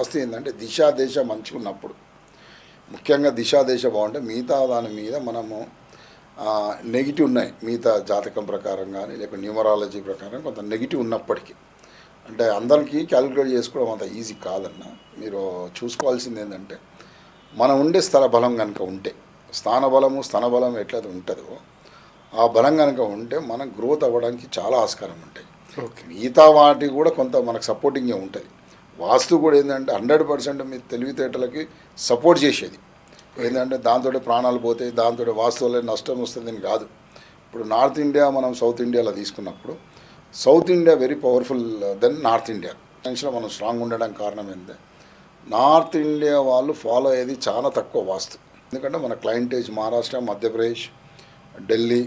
వాస్తు ఏంటంటే దిశ దేశ మంచిగా ఉన్నప్పుడు ముఖ్యంగా దిశ దేశ బాగుంటే మిగతా దాని మీద మనము నెగిటివ్ ఉన్నాయి. మిగతా జాతకం ప్రకారం కానీ లేకపోతే న్యూమరాలజీ ప్రకారం కొంత నెగిటివ్ ఉన్నప్పటికీ. అంటే అందరికీ క్యాలిక్యులేట్ చేసుకోవడం అంత ఈజీ కాదన్న మీరు చూసుకోవాల్సింది ఏంటంటే మనం ఉండే స్థల బలం కనుక ఉంటే స్థాన బలము స్థన బలం ఎట్లయితే ఉంటుందో ఆ బలం కనుక ఉంటే మనం గ్రోత్ అవ్వడానికి చాలా ఆస్కారం ఉంటాయి. ఓకే. మిగతా వాటి కూడా కొంత మనకు సపోర్టింగే ఉంటుంది. వాస్తు కూడా ఏంటంటే హండ్రెడ్ పర్సెంట్ మీ తెలివితేటలకి సపోర్ట్ చేసేది. ఏంటంటే దాంతో ప్రాణాలు పోతాయి దాంతో వాస్తు వల్ల నష్టం వస్తుందని కాదు. ఇప్పుడు నార్త్ ఇండియా మనం సౌత్ ఇండియాలో తీసుకున్నప్పుడు south India very powerful then north India. టెన్షన్లో మనం స్ట్రాంగ్ ఉండడానికి కారణం ఏంటంటే నార్త్ ఇండియా వాళ్ళు ఫాలో అయ్యేది చాలా తక్కువ వాస్తు. ఎందుకంటే మన క్లయింటేజ్ మహారాష్ట్ర మధ్యప్రదేశ్ ఢిల్లీ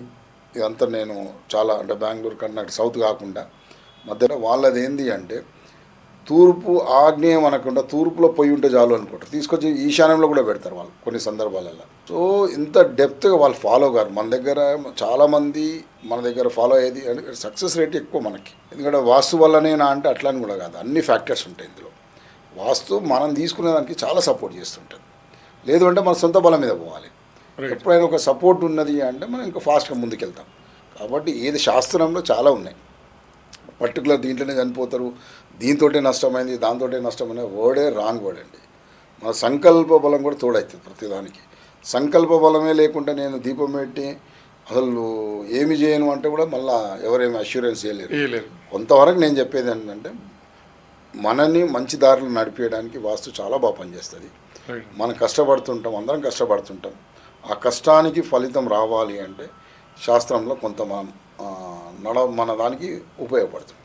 ఇదంతా నేను చాలా అంటే బెంగళూరు కన్నా సౌత్ కాకుండా మధ్యలో వాళ్ళది ఏంది అంటే తూర్పు ఆగ్నేయం అనకుండా తూర్పులో పొయ్యి ఉంటే చాలు అనుకుంటారు. తీసుకొచ్చి ఈశాన్యంలో కూడా పెడతారు వాళ్ళు కొన్ని సందర్భాలలో. సో ఇంత డెప్త్గా వాళ్ళు ఫాలో కారు. మన దగ్గర చాలామంది మన దగ్గర ఫాలో అయ్యేది అంటే సక్సెస్ రేట్ ఎక్కువ మనకి. ఎందుకంటే వాస్తు వల్లనే నా అంటే అట్లా అని కూడా కాదు. అన్ని ఫ్యాక్టర్స్ ఉంటాయి ఇందులో. వాస్తు మనం తీసుకునే దానికి చాలా సపోర్ట్ చేస్తుంటుంది లేదు అంటే మన సొంత బలం మీద పోవాలి. ఎప్పుడైనా ఒక సపోర్ట్ ఉన్నది అంటే మనం ఇంకా ఫాస్ట్గా ముందుకెళ్తాం. కాబట్టి ఏది శాస్త్రంలో చాలా ఉన్నాయి. పర్టికులర్ దీంట్లోనే చనిపోతారు. దీంతోటే నష్టమైంది దాంతోటే నష్టమైన వర్డే రాంగ్ వర్డ్ అండి. మన సంకల్ప బలం కూడా తోడవుతుంది ప్రతిదానికి. సంకల్ప బలమే లేకుండా నేను దీపం పెట్టి అసలు ఏమి చేయను అంటే కూడా మళ్ళీ ఎవరేమి అష్యూరెన్స్ చేయలేరు కొంతవరకు నేను చెప్పేది ఏంటంటే మనని మంచి దారిలో నడిపేయడానికి వాస్తు చాలా బాగా పనిచేస్తుంది. మనం కష్టపడుతుంటాం అందరం కష్టపడుతుంటాం. ఆ కష్టానికి ఫలితం రావాలి అంటే శాస్త్రంలో కొంత మనం నడ మన దానికి ఉపయోగపడుతుంది.